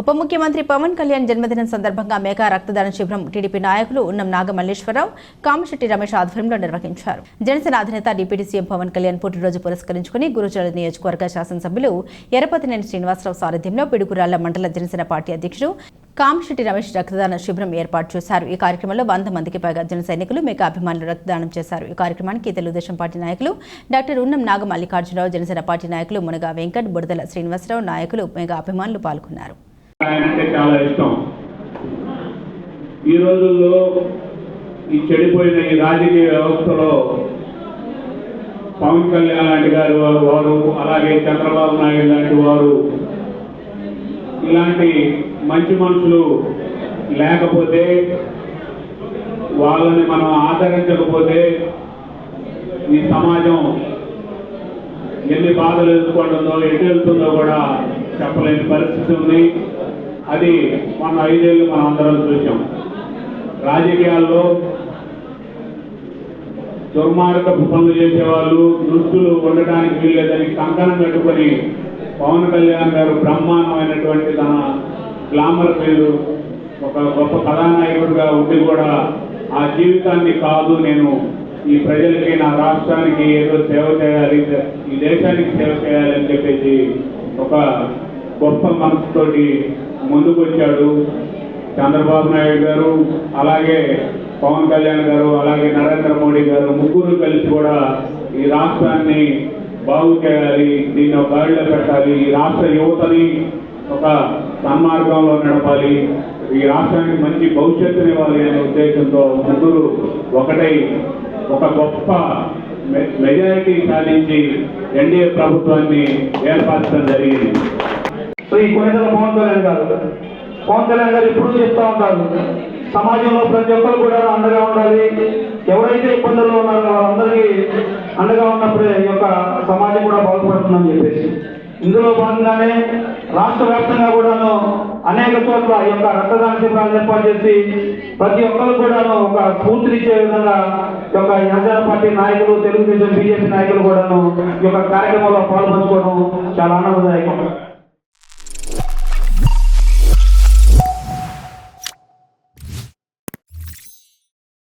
ఉప ముఖ్యమంత్రి పవన్ కళ్యాణ్ జన్మదినం సందర్భంగా మేఘా రక్తదాన శిబిరం టీడీపీ నాయకులు ఉన్నం నాగమల్లేశ్వరరావు కామశెట్టి రమేష్ ఆధ్వర్యంలో నిర్వహించారు. జనసేన అధినేత డిప్యూటీ సీఎం పవన్ కళ్యాణ్ పుట్టినరోజు పురస్కరించుకుని గురుజల నియోజకవర్గ శాసనసభ్యులు ఎరపతినేని శ్రీనివాసరావు సారథ్యంలో పిడుగురాళ్ళ మండల జనసేన పార్టీ అధ్యక్షుడు కామశెట్టి రమేష్ రక్తదాన శిబిరం ఏర్పాటు చేశారు. ఈ కార్యక్రమంలో వంద మందికి పైగా జన సైనికులు మెగా అభిమానులు రక్తదానం చేశారు. ఈ కార్యక్రమానికి తెలుగుదేశం పార్టీ నాయకులు డాక్టర్ ఉన్నం నాగ మల్లికార్జునరావు జనసేన పార్టీ నాయకులు మునగా వెంకట్ బుడదల శ్రీనివాసరావు నాయకులు మెగా అభిమానులు పాల్గొన్నారు. ఆయనంటే చాలా ఇష్టం. ఈ రోజుల్లో ఈ చెడిపోయిన ఈ రాజకీయ వ్యవస్థలో పవన్ కళ్యాణ్ లాంటి గారు వారు అలాగే చంద్రబాబు నాయుడు లాంటి వారు ఇలాంటి మంచి మనుషులు లేకపోతే వాళ్ళని మనం ఆదరించకపోతే ఈ సమాజం ఎన్ని బాధలు ఎదుర్కొంటుందో ఎటు వెళ్తుందో కూడా చెప్పలేని పరిస్థితి ఉంది. అది మన ఐదేళ్ళు మనం అందరం చూసాం రాజకీయాల్లో దుర్మార్గపు పనులు చేసేవాళ్ళు దుస్తులు ఉండటానికి వీల్లేదని కంకణం పెట్టుకొని పవన్ కళ్యాణ్ గారు బ్రహ్మాండమైనటువంటి తన గ్లామర్ పేరు ఒక గొప్ప కథానాయకుడిగా ఉండి కూడా ఆ జీవితాన్ని కాదు నేను ఈ ప్రజలకి నా రాష్ట్రానికి ఏదో సేవ చేయాలి ఈ దేశానికి సేవ చేయాలి అని చెప్పేసి ఒక గొప్ప మనసుతోటి ముందుకు వచ్చాడు చంద్రబాబు నాయుడు గారు అలాగే పవన్ కళ్యాణ్ గారు అలాగే నరేంద్ర మోడీ గారు ముగ్గురు కలిసి కూడా ఈ రాష్ట్రాన్ని బాగు చేయాలి దీన్ని ఒక గాడిలో పెట్టాలి. ఈ రాష్ట్ర యువతని ఒక సన్మార్గంలో నడపాలి. ఈ రాష్ట్రానికి మంచి భవిష్యత్తుని ఇవ్వాలి అనే ఉద్దేశంతో ముగ్గురు ఒకటై ఒక గొప్ప మె- మెజారిటీ సాధించి ఎన్డీఏ ప్రభుత్వాన్ని ఏర్పరచడం జరిగింది. శ్రీ కొనిదల పవన్ కళ్యాణ్ గారు. పవన్ కళ్యాణ్ గారు ఎప్పుడూ చెప్తా ఉంటారు. సమాజంలో ప్రతి ఒక్కరు కూడా అండగా ఉండాలి. ఎవరైతే ఇబ్బందుల్లో ఉన్నారో వాళ్ళందరికీ అండగా ఉన్నప్పుడే ఈ యొక్క సమాజం కూడా బాగుపడుతుందని చెప్పేసి. ఇందులో భాగంగానే రాష్ట్ర వ్యాప్తంగా కూడాను అనేక చోట్ల ఈ యొక్క రక్తదాన శిబిరాలు ఏర్పాటు చేసి ప్రతి ఒక్కరు కూడాను ఒక స్ఫూర్తినిచ్చే విధంగా ఈ యొక్క జనసేన పార్టీ నాయకులు తెలుగుదేశం బీజేపీ నాయకులు కూడాను ఈ యొక్క కార్యక్రమంలో పాల్పంచుకోవడం చాలా ఆనందదాయకం.